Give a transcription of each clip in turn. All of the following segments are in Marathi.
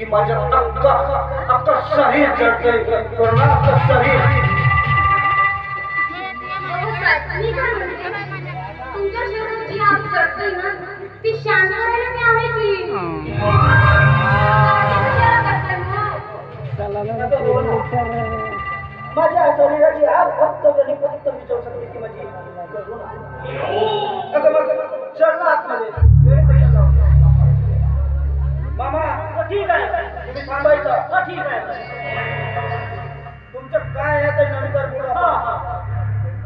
की माझं अक्का अक्का शरीर जळतंय पूर्ण अक्का शरीर. आग ना ती शांत करायला मी आहे की? माझ्या शरीराची आग फक्त आणि फक्त विचारू शकते माझी तुम्ही ठीक आहे. तुमचं काय आहे ते नंतर बोला.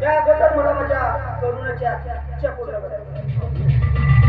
त्या अगोदर मला माझ्या करुणाच्या इच्छा पूर्ण करायची